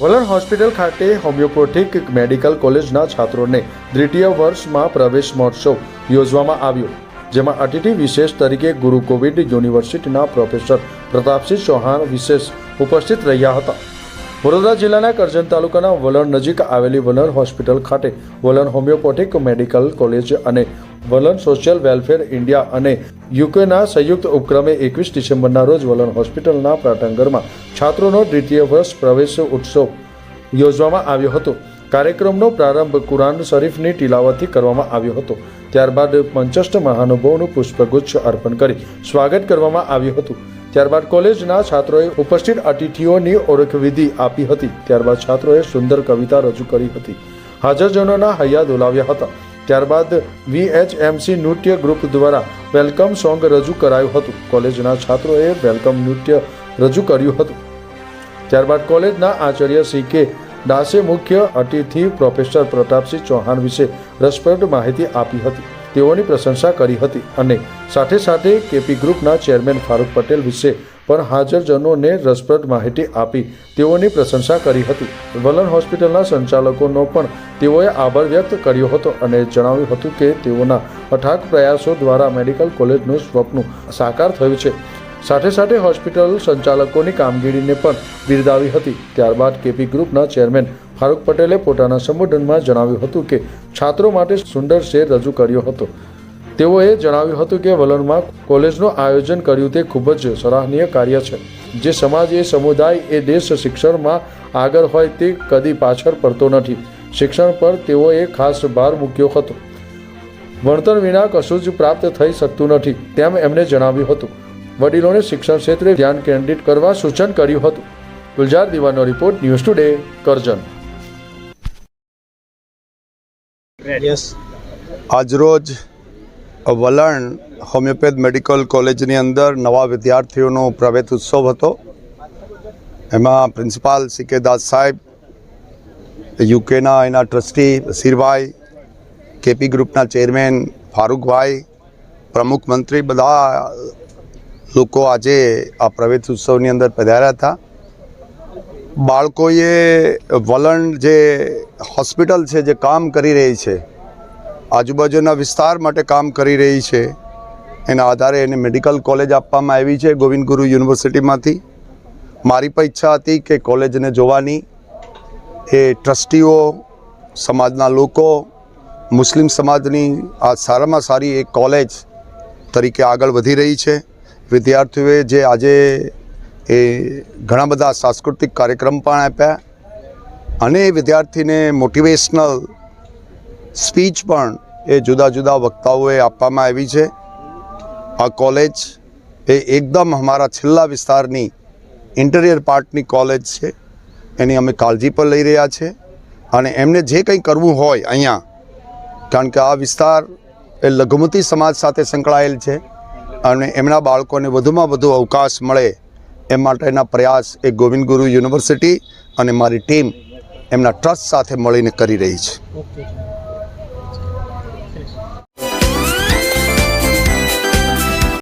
વલણ હોસ્પિટલ ખાતે homeopathic medical કોલેજના છાત્રોને દ્વિતીય વર્ષમાં પ્રવેશ મહોત્સવ યોજવામાં આવ્યો, જેમાં અતિથિ વિશેષ તરીકે ગુરુ કોવિડ યુનિવર્સિટીના પ્રોફેસર પ્રતાપસિંહ ચૌહાણ વિશેષ ઉપસ્થિત રહ્યા હતા. વડોદરા જિલ્લાના કરજણ તાલુકાના વલણ નજીક આવેલી વલણ હોસ્પિટલ ખાતે વલણ હોમિયોપેથિક મેડિકલ કોલેજ અને વલણ સોશિયલ વેલફેર ઇન્ડિયા અને યુકેના સંયુક્ત ઉપક્રમે એકવીસ ડિસેમ્બરના રોજ વલણ હોસ્પિટલના પ્રાટંગરમાં છાત્રોનો દ્વિતીય વર્ષ પ્રવેશ ઉત્સવ યોજવામાં આવ્યો હતો. કાર્યક્રમનો પ્રારંભ કુરાન શરીફની તિલાવતથી કરવામાં આવ્યો હતો. ત્યારબાદ પંચષ્ઠ મહાનુભાવનું પુષ્પગુચ્છ અર્પણ કરી સ્વાગત કરવામાં આવ્યું હતું. ત્યારબાદ કોલેજના છાત્રોએ ઉપસ્થિત અતિથિઓની ઓળખવિધિ આપી હતી. ત્યારબાદ છાત્રોએ સુંદર કવિતા રજૂ કરી હતી. હાજરજનોના હૈયા દોલાવ્યા હતા. ત્યારબાદ વીએચએમસી નૃત્ય ગ્રુપ દ્વારા વેલકમ સોંગ રજૂ કરાયું હતું. કોલેજના છાત્રોએ વેલકમ નૃત્ય રજૂ કર્યું હતું. ત્યારબાદ કોલેજના આચાર્ય સી કે દાસે મુખ્ય અતિથિ પ્રોફેસર પ્રતાપસિંહ ચૌહાણ વિશે રસપ્રદ માહિતી આપી હતી. તેઓની પ્રશંસા કરી હતી અને સાથે સાથે કેપી ગ્રુપના ચેરમેન ફારૂક પટેલ વિશે પણ હાજરજનોને રસપ્રદ માહિતી આપી તેઓની પ્રશંસા કરી હતી. વલણ હોસ્પિટલના સંચાલકોનો પણ તેઓએ આભાર વ્યક્ત કર્યો હતો અને જણાવ્યું હતું કે તેઓના અથાગ પ્રયાસો દ્વારા મેડિકલ કોલેજનું સ્વપ્ન સાકાર થયું છે. સાથે સાથે હોસ્પિટલ સંચાલકોની કામગીરીને પણ બિરદાવી હતી. ત્યારબાદ કેપી ગ્રુપના ચેરમેન ફારૂક પટેલે પોતાના સંબોધનમાં જણાવ્યું હતું કે છાત્રો માટે સુંદર શેર રજૂ કર્યો હતો. તેઓએ જણાવ્યું હતું કે વલણમાં કોલેજનું આયોજન કર્યું તે ખૂબ જ સરાહનીય કાર્ય છે. જે સમાજ, એ સમુદાય, એ દેશ શિક્ષણમાં આગળ હોય તે કદી પાછળ પડતો નથી. શિક્ષણ પર તેઓએ ખાસ ભાર મૂક્યો હતો. ભણતર વિના કશું જ પ્રાપ્ત થઈ શકતું નથી, તેમ એમણે જણાવ્યું હતું. વડીલોને શિક્ષણ ક્ષેત્રે ધ્યાન કેન્દ્રિત કરવા સૂચન કર્યું હતું. Gulzar દીવાનો report news today Karjan. Yes આજરોજ વલણ હોમિયોપેથ મેડિકલ કોલેજની અંદર નવા વિદ્યાર્થીઓનો પ્રવેશ ઉત્સવ હતો. એમાં પ્રિન્સિપાલ સી કે દાસ સાહેબ યુકેના એના ટ્રસ્ટી બસીરભાઈ કેપી ગ્રુપના ચેરમેન ફારૂકભાઈ પ્રમુખ મંત્રી બધા લોકો આજે આ પ્રવેશ ઉત્સવની અંદર પધાર્યા હતા. બાળકોએ વલણ જે હોસ્પિટલ છે જે કામ કરી રહી છે, આજુબાજુના વિસ્તાર માટે કામ કરી રહી છે, એના આધારે એને મેડિકલ કોલેજ આપવામાં આવી છે ગોવિંદ ગુરુ યુનિવર્સિટીમાંથી. મારી પણ ઈચ્છા હતી કે કોલેજને જોવાની. એ ટ્રસ્ટીઓ, સમાજના લોકો, મુસ્લિમ સમાજની આ સારામાં સારી એક કોલેજ તરીકે આગળ વધી રહી છે. વિદ્યાર્થીઓએ જે આજે એ ઘણા બધા સાંસ્કૃતિક કાર્યક્રમ પણ આપ્યા અને વિદ્યાર્થીને મોટિવેશનલ સ્પીચ પણ એ જુદા જુદા વક્તાઓએ આપવામાં આવી છે. આ કોલેજ એ એકદમ અમારા છેલ્લા વિસ્તારની ઇન્ટિરિયર પાર્ટની કોલેજ છે. એની અમે કાળજી પણ લઈ રહ્યા છે અને એમને જે કંઈ કરવું હોય અહીંયા, કારણ કે આ વિસ્તાર એ લઘુમતી સમાજ સાથે સંકળાયેલ છે. અને એમના બાળકોને વધુમાં વધુ અવકાશ મળે એ માટેના પ્રયાસ એ ગોવિંદ ગુરુ યુનિવર્સિટી અને મારી ટીમ એમના ટ્રસ્ટ સાથે મળીને કરી રહી છે.